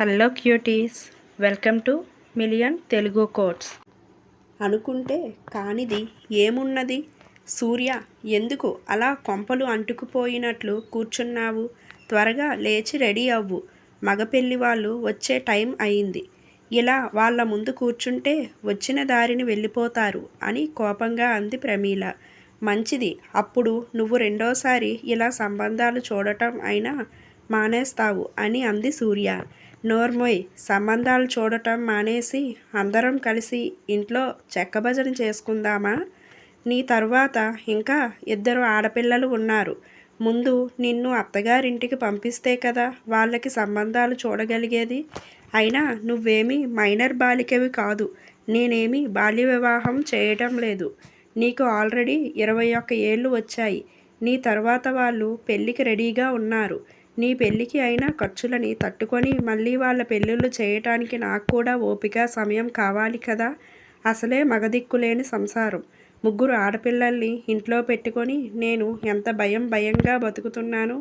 Hello cuties welcome to million Telugu quotes. అనుకుంటే కానిది ఏమున్నది? సూర్య ఎందుకు అలా కొంపలు అంటుకుపోయినట్లు కూర్చున్నావు? త్వరగా లేచి రెడీ అవ్వు. మగపెళ్ళి వాళ్ళు వచ్చే టైం అయింది. ఇలా వాళ్ళ ముందు కూర్చుంటే వచ్చిన దారిని వెళ్ళిపోతారు అని కోపంగా అంది ప్రమీల. మంచిది అప్పుడు నువ్వు రెండోసారి ఇలా సంబంధాలు చూడటం అయినా మానేస్తావు అని అంది సూర్య. నోర్మోయ్ సంబంధాలు చూడటం మానేసి అందరం కలిసి ఇంట్లో చెక్కభజన చేసుకుందామా? నీ తర్వాత ఇంకా ఇద్దరు ఆడపిల్లలు ఉన్నారు. ముందు నిన్ను అత్తగారింటికి పంపిస్తే కదా వాళ్ళకి సంబంధాలు చూడగలిగేది? అయినా నువ్వేమీ మైనర్ బాలికవి కాదు. నేనేమి బాల్య వివాహం చేయటం లేదు. నీకు ఆల్రెడీ ఇరవై ఒక్క ఏళ్ళు వచ్చాయి. నీ తర్వాత వాళ్ళు పెళ్ళికి రెడీగా ఉన్నారు. నీ పెళ్ళికి అయిన ఖర్చులని తట్టుకొని మళ్ళీ వాళ్ళ పెళ్ళిళ్ళు చేయటానికి నాకు కూడా ఓపిక సమయం కావాలి కదా. అసలే మగదిక్కులేని సంసారం. ముగ్గురు ఆడపిల్లల్ని ఇంట్లో పెట్టుకొని నేను ఎంత భయం భయంగా బతుకుతున్నాను?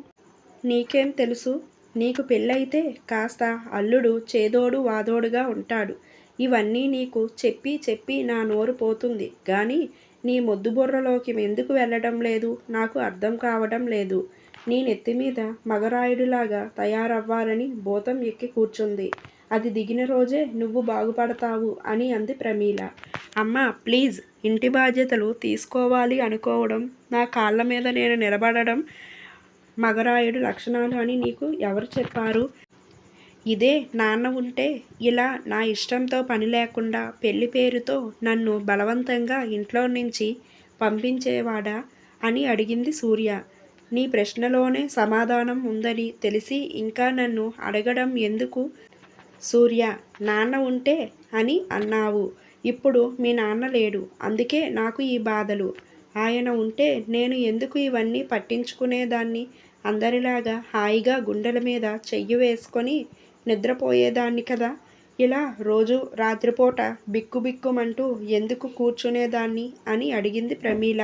నీకేం తెలుసు? నీకు పెళ్ళైతే కాస్త అల్లుడు చేదోడు వాదోడుగా ఉంటాడు. ఇవన్నీ నీకు చెప్పి చెప్పి నా నోరు పోతుంది. కానీ నీ మొద్దు బుర్రలోకి ఎందుకు వెళ్ళడం లేదు? నాకు అర్థం కావడం లేదు. నీ నెత్తి మీద మగరాయుడిలాగా తయారవ్వాలని భూతం ఎక్కి కూర్చుంది. అది దిగిన రోజే నువ్వు బాగుపడతావు అని అంది ప్రమీల. అమ్మ ప్లీజ్ ఇంటి బాధ్యతలు తీసుకోవాలి అనుకోవడం నా కాళ్ళ మీద నేను నిలబడడం మగరాయుడు లక్షణాలు అని నీకు ఎవరు చెప్పారు? ఇదే నాన్న ఉంటే ఇలా నా ఇష్టంతో పని లేకుండా పెళ్ళి పేరుతో నన్ను బలవంతంగా ఇంట్లో నుంచి పంపించేవాడా అని అడిగింది సూర్య. నీ ప్రశ్నలోనే సమాధానం ఉందని తెలిసి ఇంకా నన్ను అడగడం ఎందుకు? సూర్య నాన్న ఉంటే అని అన్నావు. ఇప్పుడు మీ నాన్న లేడు. అందుకే నాకు ఈ బాధలు. ఆయన ఉంటే నేను ఎందుకు ఇవన్నీ పట్టించుకునేదాన్ని? అందరిలాగా హాయిగా గుండెల మీద చెయ్యి వేసుకొని నిద్రపోయేదాన్ని కదా? ఇలా రోజు రాత్రిపూట బిక్కుబిక్కుమంటూ ఎందుకు కూర్చునేదాన్ని అని అడిగింది ప్రమీల.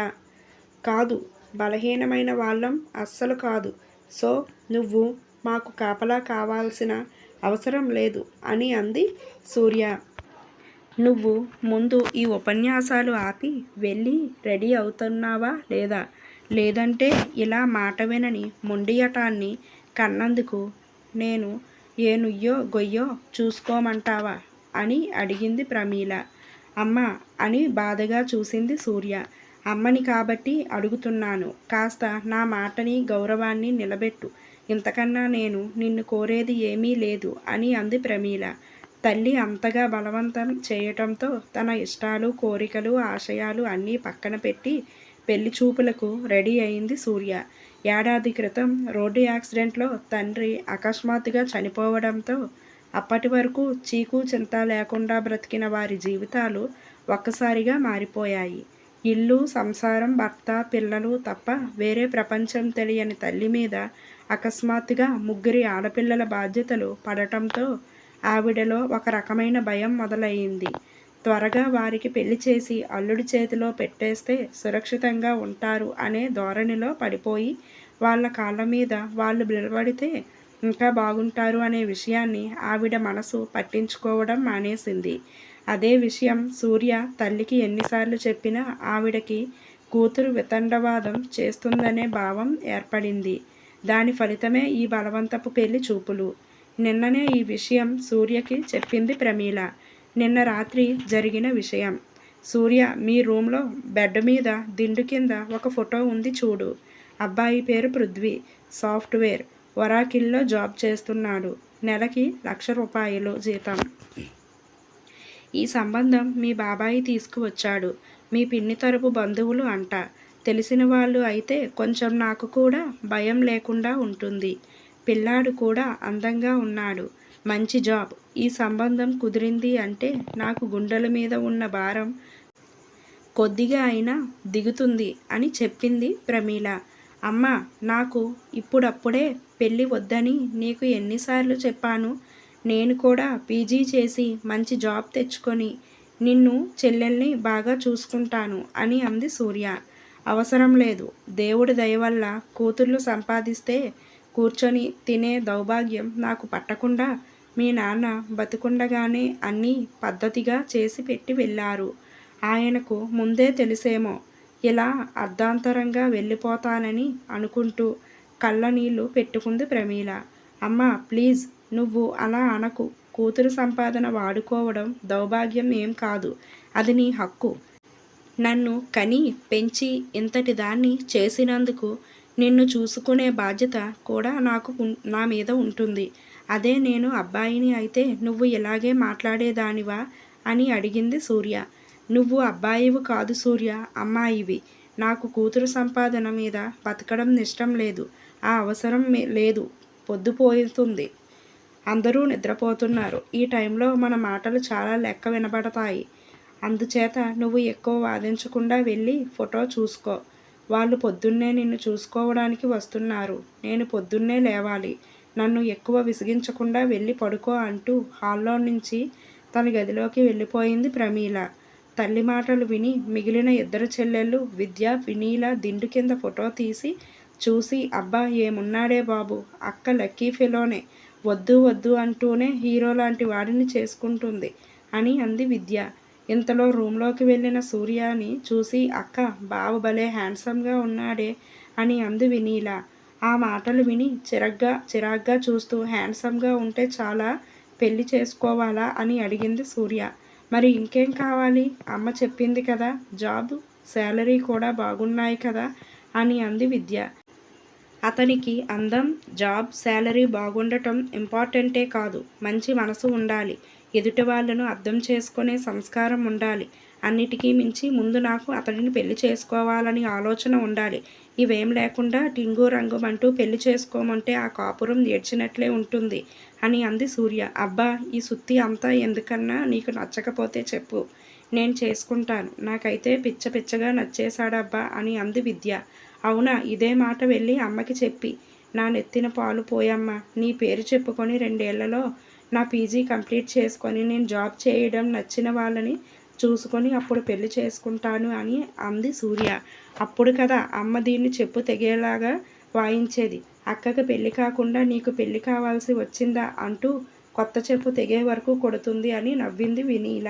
కాదు బలహీనమైన వాళ్ళం అస్సలు కాదు. సో నువ్వు మాకు కాపలా కావాల్సిన అవసరం లేదు అని అంది సూర్య. నువ్వు ముందు ఈ ఉపన్యాసాలు ఆపి వెళ్ళి రెడీ అవుతున్నావా లేదా? లేదంటే ఇలా మాట వినని మొండియటాన్ని కన్నందుకు నేను ఏ నుయ్యో గొయ్యో చూసుకోమంటావా అని అడిగింది ప్రమీల. అమ్మ అని బాధగా చూసింది సూర్య. అమ్మని కాబట్టి అడుగుతున్నాను. కాస్త నా మాటని గౌరవాన్ని నిలబెట్టు. ఇంతకన్నా నేను నిన్ను కోరేది ఏమీ లేదు అని అంది ప్రమీల. తల్లి అంతగా బలవంతం చేయటంతో తన ఇష్టాలు కోరికలు ఆశయాలు అన్నీ పక్కన పెట్టి పెళ్ళి చూపులకు రెడీ అయింది సూర్య. ఏడాది క్రితం రోడ్డు యాక్సిడెంట్లో తండ్రి అకస్మాత్తుగా చనిపోవడంతో అప్పటి వరకు చీకు చింత లేకుండా బ్రతికిన వారి జీవితాలు ఒక్కసారిగా మారిపోయాయి. ఇల్లు సంసారం భర్త పిల్లలు తప్ప వేరే ప్రపంచం తెలియని తల్లి మీద అకస్మాత్తుగా ముగ్గురి ఆడపిల్లల బాధ్యతలు పడటంతో ఆవిడలో ఒక రకమైన భయం మొదలయ్యింది. త్వరగా వారికి పెళ్ళి చేసి అల్లుడి చేతిలో పెట్టేస్తే సురక్షితంగా ఉంటారు అనే ధోరణిలో పడిపోయి వాళ్ళ కాళ్ళ మీద వాళ్ళు నిలబడితే ఇంకా బాగుంటారు అనే విషయాన్ని ఆవిడ మనసు పట్టించుకోవడం మానేసింది. అదే విషయం సూర్య తల్లికి ఎన్నిసార్లు చెప్పినా ఆవిడకి కూతురు వితండవాదం చేస్తుందనే భావం ఏర్పడింది. దాని ఫలితమే ఈ బలవంతపు పెళ్ళి చూపులు. నిన్ననే ఈ విషయం సూర్యకి చెప్పింది ప్రమీల. నిన్న రాత్రి జరిగిన విషయం. సూర్య మీ రూమ్లో బెడ్ మీద దిండు కింద ఒక ఫోటో ఉంది చూడు. అబ్బాయి పేరు పృథ్వీ. సాఫ్ట్వేర్. వరాకిల్లో జాబ్ చేస్తున్నాడు. నెలకి లక్ష రూపాయలు జీతం. ఈ సంబంధం మీ బాబాయి తీసుకువచ్చాడు. మీ పిన్ని తరపు బంధువులు అంట. తెలిసిన వాళ్ళు అయితే కొంచెం నాకు కూడా భయం లేకుండా ఉంటుంది. పిల్లాడు కూడా అందంగా ఉన్నాడు. మంచి జాబ్. ఈ సంబంధం కుదిరింది అంటే నాకు గుండెల మీద ఉన్న భారం కొద్దిగా అయినా దిగుతుంది అని చెప్పింది ప్రమీల. అమ్మ నాకు ఇప్పుడప్పుడే పెళ్ళి వద్దని నీకు ఎన్నిసార్లు చెప్పాను. నేను కూడా పీజీ చేసి మంచి జాబ్ తెచ్చుకొని నిన్ను చెల్లెల్ని బాగా చూసుకుంటాను అని అంది సూర్య. అవసరం లేదు. దేవుడి దయ వల్ల కూతుర్లు సంపాదిస్తే కూర్చొని తినే దౌభాగ్యం నాకు పట్టకుండా మీ నాన్న బతికుండగానే అన్నీ పద్ధతిగా చేసి పెట్టి వెళ్ళారు. ఆయనకు ముందే తెలిసేమో ఇలా అర్ధాంతరంగా వెళ్ళిపోతానని అనుకుంటూ కళ్ళనీళ్ళు పెట్టుకుంది ప్రమీల. అమ్మ ప్లీజ్ నువ్వు అలా అనకు. కూతురు సంపాదన వాడుకోవడం దౌర్భాగ్యం ఏం కాదు. అది నీ హక్కు. నన్ను కని పెంచి ఇంతటి దాన్ని చేసినందుకు నిన్ను చూసుకునే బాధ్యత కూడా నాకు నా మీద ఉంటుంది. అదే నేను అబ్బాయిని అయితే నువ్వు ఇలాగే మాట్లాడేదానివా అని అడిగింది సూర్య. నువ్వు అబ్బాయివి కాదు సూర్య అమ్మాయివి. నాకు కూతురు సంపాదన మీద బతకడం ఇష్టం లేదు. ఆ అవసరం లేదు. పొద్దుపోతుంది అందరూ నిద్రపోతున్నారు. ఈ టైంలో మన మాటలు చాలా లెక్క వినబడతాయి. అందుచేత నువ్వు ఎక్కువ వాదించకుండా వెళ్ళి ఫోటో చూసుకో. వాళ్ళు పొద్దున్నే నిన్ను చూసుకోవడానికి వస్తున్నారు. నేను పొద్దున్నే లేవాలి. నన్ను ఎక్కువ విసిగించకుండా వెళ్ళి పడుకో అంటూ హాల్లో నుంచి తన గదిలోకి వెళ్ళిపోయింది ప్రమీల. తల్లి మాటలు విని మిగిలిన ఇద్దరు చెల్లెళ్ళు విద్య వినీల దిండు కింద ఫోటో తీసి చూసి అబ్బా ఏమున్నాడే బాబు? అక్క లక్కీ ఫెలోనే. వద్దు వద్దు అంటూనే హీరో లాంటి వాడిని చేసుకుంటుంది అని అంది విద్య. ఇంతలో రూమ్లోకి వెళ్ళిన సూర్యాని చూసి అక్క బావ భలే హ్యాండ్సమ్గా ఉన్నాడే అని అంది వినీల. ఆ మాటలు విని చిరగ్గా చిరాగ్గా చూస్తూ హ్యాండ్సమ్గా ఉంటే చాలా పెళ్ళి చేసుకోవాలా అని అడిగింది సూర్య. మరి ఇంకేం కావాలి? అమ్మ చెప్పింది కదా జాబ్ శాలరీ కూడా బాగున్నాయి కదా అని అంది విద్య. అతనికి అందం జాబ్ శాలరీ బాగుండటం ఇంపార్టెంటే కాదు. మంచి మనసు ఉండాలి. ఎదుటి వాళ్ళను అర్థం చేసుకునే సంస్కారం ఉండాలి. అన్నిటికీ మించి ముందు నాకు అతడిని పెళ్ళి చేసుకోవాలని ఆలోచన ఉండాలి. ఇవేం లేకుండా టింగు రంగు అంటూ పెళ్ళి చేసుకోమంటే ఆ కాపురం ఏడ్చినట్లే ఉంటుంది అని అంది సూర్య. అబ్బా ఈ సుత్తి అంతా ఎందుకన్నా నీకు నచ్చకపోతే చెప్పు. నేను చేసుకుంటాను. నాకైతే పిచ్చ పిచ్చగా నచ్చేశాడబ్బా అని అంది విద్య. అవునా ఇదే మాట వెళ్ళి అమ్మకి చెప్పి. నా నెత్తిన పాలు పోయమ్మా నీ పేరు చెప్పుకొని రెండేళ్ళలో నా పీజీ కంప్లీట్ చేసుకొని నేను జాబ్ చేయడం నచ్చిన వాళ్ళని చూసుకొని అప్పుడు పెళ్ళి చేసుకుంటాను అని అంది సూర్య. అప్పుడు కదా అమ్మ దీన్ని చెప్పు తెగేలాగా వాయించేది. అక్కకి పెళ్ళి కాకుండా నీకు పెళ్ళి కావాల్సి వచ్చిందా అంటూ కొత్త చెప్పు తెగే వరకు కొడుతుంది అని నవ్వింది వినీల.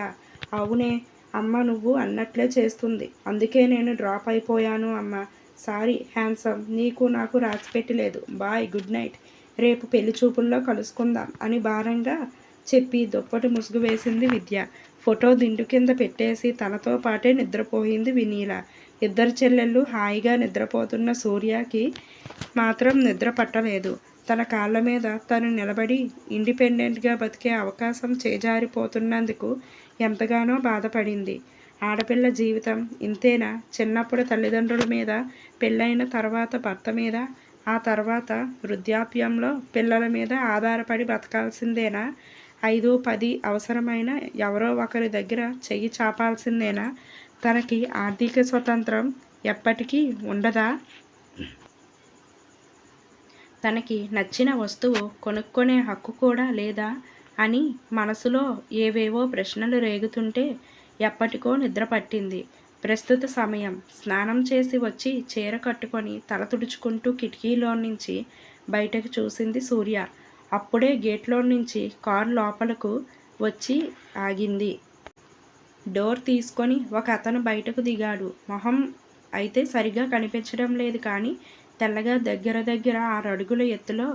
అవునే అమ్మ నువ్వు అన్నట్లే చేస్తుంది. అందుకే నేను డ్రాప్ అయిపోయాను అమ్మ. Sorry handsome. నీకు నాకు రాసి పెట్టలేదు బాయ్ గుడ్ నైట్. రేపు పెళ్ళి చూపుల్లో కలుసుకుందాం అని భారంగా చెప్పి దుప్పటి ముసుగు వేసింది విద్య. ఫోటో దిండు కింద పెట్టేసి తనతో పాటే నిద్రపోయింది వినీల. ఇద్దరు చెల్లెళ్ళు హాయిగా నిద్రపోతున్న సూర్యకి మాత్రం నిద్ర పట్టలేదు. తన కాళ్ళ మీద తను నిలబడి ఇండిపెండెంట్గా బతికే అవకాశం చేజారిపోతున్నందుకు ఎంతగానో బాధపడింది. ఆడపిల్ల జీవితం ఇంతేనా? చిన్నప్పుడు తల్లిదండ్రుల మీద పెళ్ళైన తర్వాత భర్త మీద ఆ తర్వాత వృద్ధాప్యంలో పిల్లల మీద ఆధారపడి బతకాల్సిందేనా? ఐదు పది అవసరమైన ఎవరో ఒకరి దగ్గర చెయ్యి చాపాల్సిందేనా? తనకి ఆర్థిక స్వతంత్రం ఎప్పటికీ ఉండదా? తనకి నచ్చిన వస్తువు కొనుక్కునే హక్కు కూడా లేదా అని మనసులో ఏవేవో ప్రశ్నలు రేగుతుంటే ఎప్పటికో నిద్ర పట్టింది. ప్రస్తుత సమయం. స్నానం చేసి వచ్చి చీర కట్టుకొని తల తుడుచుకుంటూ కిటికీలో నుంచి బయటకు చూసింది సూర్య. అప్పుడే గేట్లో నుంచి కారు లోపలకు వచ్చి ఆగింది. డోర్ తీసుకొని ఒక అతను బయటకు దిగాడు. మొహం అయితే సరిగా కనిపించడం లేదు కానీ తెల్లగా దగ్గర దగ్గర ఆరు అడుగుల ఎత్తులో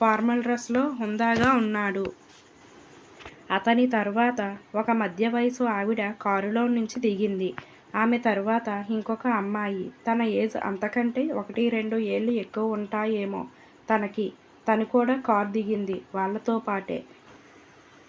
ఫార్మల్ డ్రెస్లో హుందాగా ఉన్నాడు. అతని తర్వాత ఒక మధ్య వయసు ఆవిడ కారులో నుంచి దిగింది. ఆమె తర్వాత ఇంకొక అమ్మాయి. తన ఏజ్ అంతకంటే ఒకటి రెండు ఏళ్ళు ఎక్కువ ఉంటాయేమో తనకి. తను కూడా కారు దిగింది వాళ్ళతో పాటే.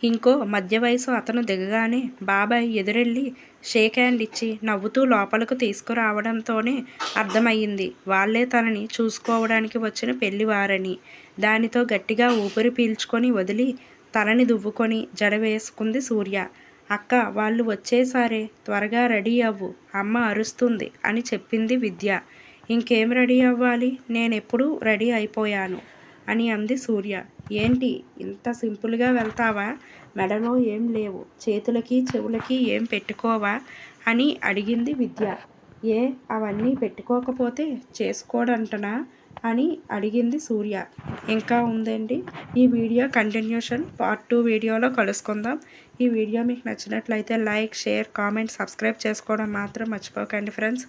ఇంకో మధ్య వయసు అతను దిగగానే బాబాయ్ ఎదురెళ్ళి షేక్ హ్యాండ్ ఇచ్చి నవ్వుతూ లోపలకు తీసుకురావడంతోనే అర్థమయ్యింది. వాళ్ళే తనని చూసుకోవడానికి వచ్చిన పెళ్ళివారని దానితో గట్టిగా ఊపిరి పీల్చుకొని వదిలి తలని దువ్వుకొని జడ వేసుకుంది సూర్య. అక్క వాళ్ళు వచ్చేసారే త్వరగా రెడీ అవ్వు అమ్మ అరుస్తుంది అని చెప్పింది విద్య. ఇంకేం రెడీ అవ్వాలి? నేనెప్పుడు రెడీ అయిపోయాను అని అంది సూర్య. ఏంటి ఇంత సింపుల్గా వెళ్తావా? మెడలో ఏం లేవు చేతులకి చెవులకి ఏం పెట్టుకోవా? అని అడిగింది విద్య. ఏ అవన్నీ పెట్టుకోకపోతే చేసుకోడంటనా? అని అడిగింది సూర్య. ఇంకా ఉందండి ఈ వీడియో కంటిన్యూషన్ పార్ట్ టూ వీడియోలో కలుసుకుందాం. ఈ వీడియో మీకు నచ్చినట్లయితే లైక్ షేర్ కామెంట్ సబ్స్క్రైబ్ చేసుకోవడం మాత్రం మర్చిపోకండి ఫ్రెండ్స్.